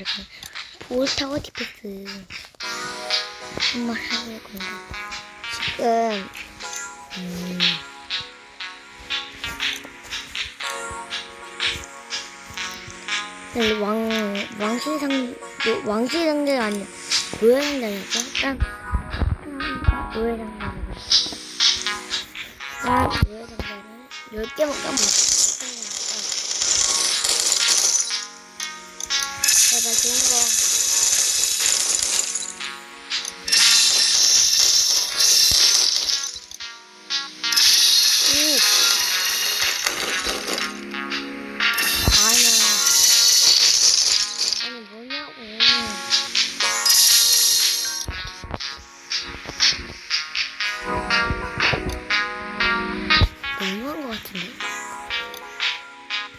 그랬구나. 볼타워 디펜스. 한번 건데. 지금, 음. 네, 왕, 왕신상, 왕신상대가 아니라, 노예상대였죠? 일단, 노예상대. 난 노예상대를 10개밖에 안 먹었어.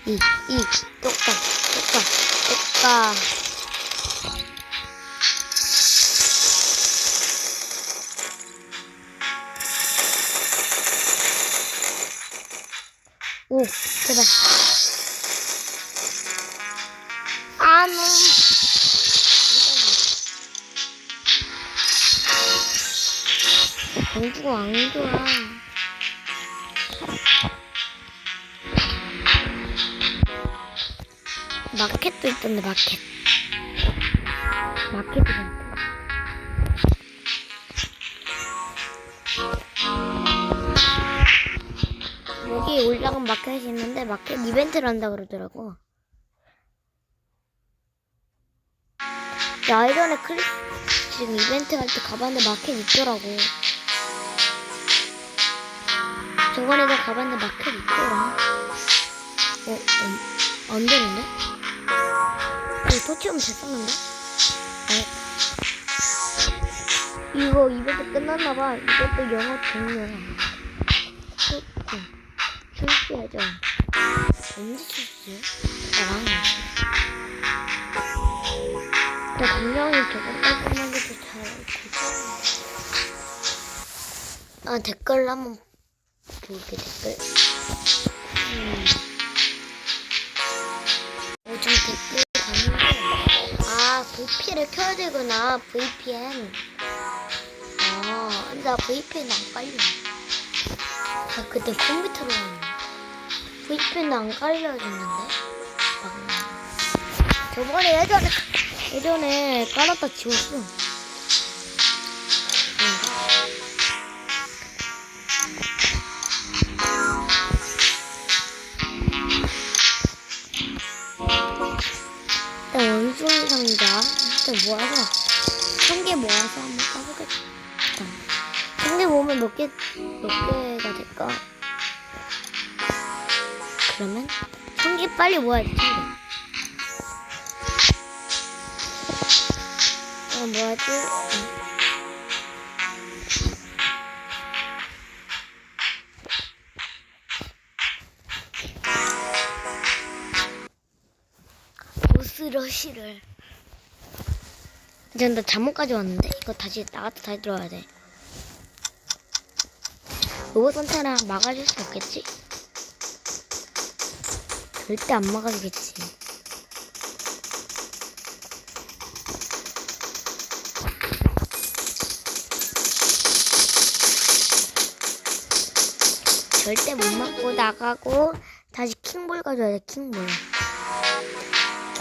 이, 이, 똑딱, 똑딱, 똑딱. 오, 제발. 아, 너무. 공주가 왕조야. 마켓도 있던데, 마켓. 마켓 이벤트. 여기 올라간 마켓이 있는데, 마켓 이벤트를 한다 그러더라고. 나 예전에 클릭, 지금 이벤트 할 때 가봤는데 마켓 있더라고. 저번에도 가봤는데 마켓 있더라. 어, 어, 안 되는데? 이거 터치하면 됐었는데? 어. 이거 이벤트 끝났나봐. 이것도 영어 종료야. 출구. 출시하죠. 언제 출시해? 나랑 나 분명히 저거 깔끔한 게도 잘 알고 아 댓글 한번 볼게 댓글 음. VPN을 켜야 되구나 VPN 아 근데 나 VPN 안 깔려. 아 그때 컴퓨터로 했는데 VPN 안 깔려졌는데? 막 저번에 예전에 예전에 깔았다 지웠어. 모아서 한 개 모아서 한번 까보겠다. 한 개 모으면 몇 개 몇 개가 될까? 그러면 한 개 빨리 모아야 돼. 어, 뭐하지? 응. 보스러시를 이제 나 잠옷까지 왔는데 이거 다시 나갔다 다시 들어와야 돼. 로봇 선테나 막아줄 수 없겠지? 절대 안 막아주겠지. 절대 못 맞고 나가고 다시 킹볼 가져야 돼 킹볼.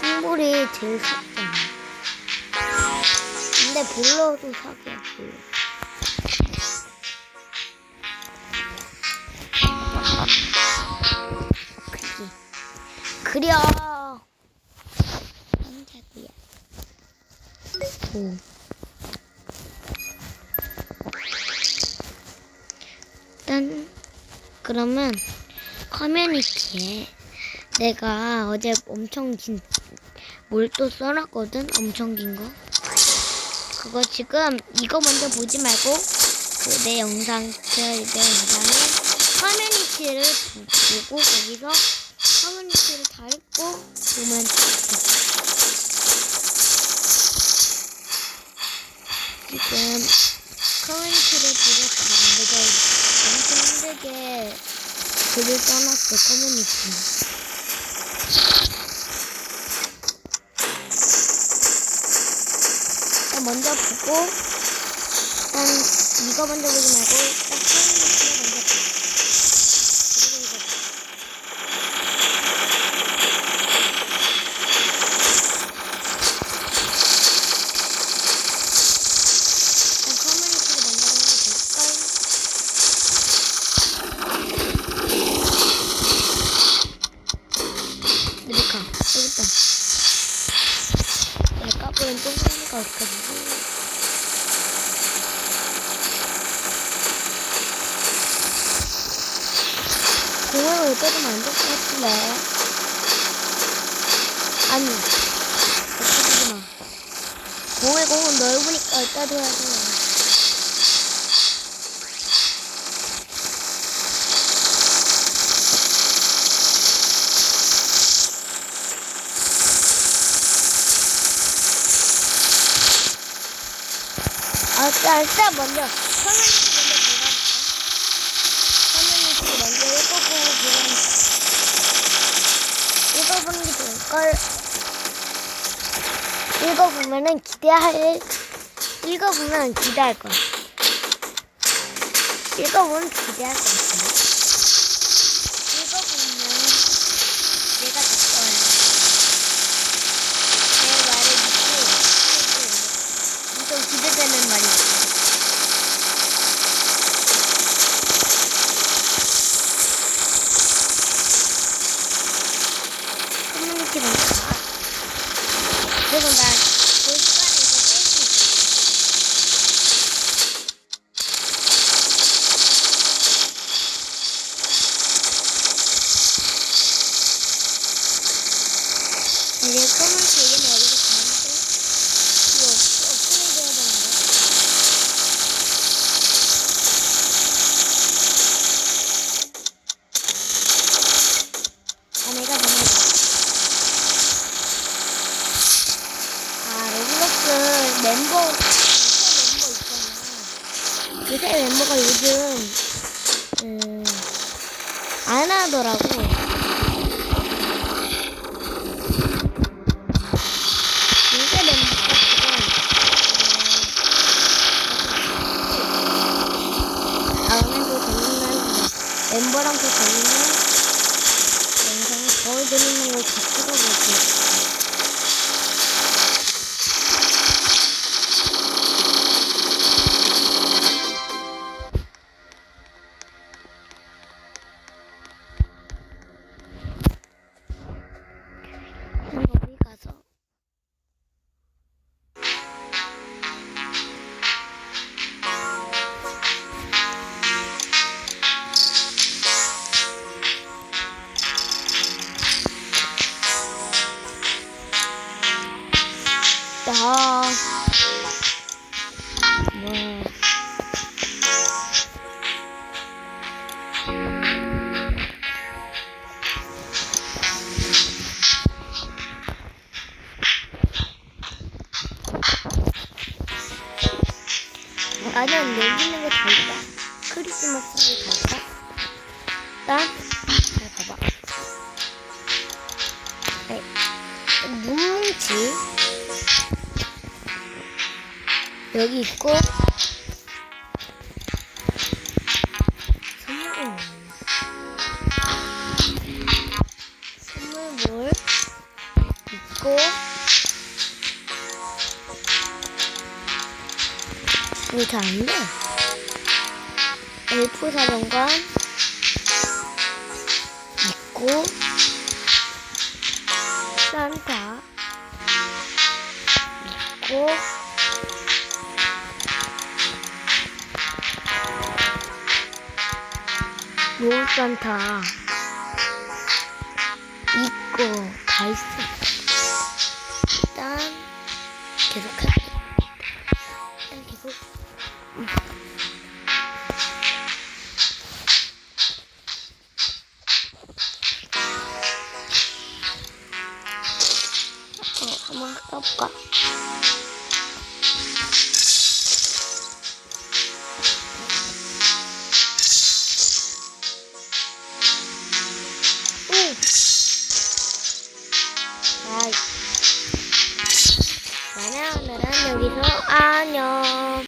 킹볼이 제일 사기잖아 근데 볼러도 사기야 볼러 그지 그려. 깜짝이야 오 일단 그러면 커뮤니티에 내가 어제 엄청 긴 뭘 또 써놨거든? 엄청 긴 거 그거 지금 이거 먼저 보지 말고 그 내 영상 그내 영상에 커뮤니티를 보- 보고 거기서 커뮤니티를 다 읽고 보면 돼. 지금 커뮤니티를 보러 가는데 저 엄청 힘들게 글을 써놨어 커뮤니티 먼저 보고 일단 이거 먼저 보지 말고 일단 커뮤니티를 먼저 봐. 그리고 이거 봐. 일단 커뮤니티를 먼저 보면 될걸? 이렇게 여기 있다. 내가 까불은 동그라미가 어디까 때리면 안 같은데? 아니, 어떻게 마. 공의 공은 넓으니까 이따 둬야지. 아, 일단, 일단 먼저 커뮤니티 먼저 들어갈까? 커뮤니티 먼저 읽어보고 그러니까 읽어보는 게 좋을 걸 읽어보면은 기대할 읽어보면 기대할 거야. 읽어보면 기대할 것 같아 읽어보면 내가 될 거야 내 말을 믿고 엄청 기대되는 말이 있어 커뮤니티 먼저 가. 그리고 난 볼간에서 뺄수 있어. 이제 커뮤니티 얘기는 어디서 가는데? 이거 업- 업그레이드 해야 되는데? 아, 내가 전화해. 아, 로블록스 멤버, 새 멤버 있잖아. 그 새 멤버가 요즘, 음, 안 하더라고. 요새 재밌는, 멤버랑 또 재밌는 영상을 더 재밌는 걸 같이 찍어볼게요. 나 뭐. 여기 있는 거다 있다. 크리스마스도 다 있다. 여기 있고, 선물. 선물볼 있고, 이거 잘안 돼. 엘프 사령관 요 산타 있고 다 있어. 일단 계속 할게. 일단 계속. 어, 한번 까볼까?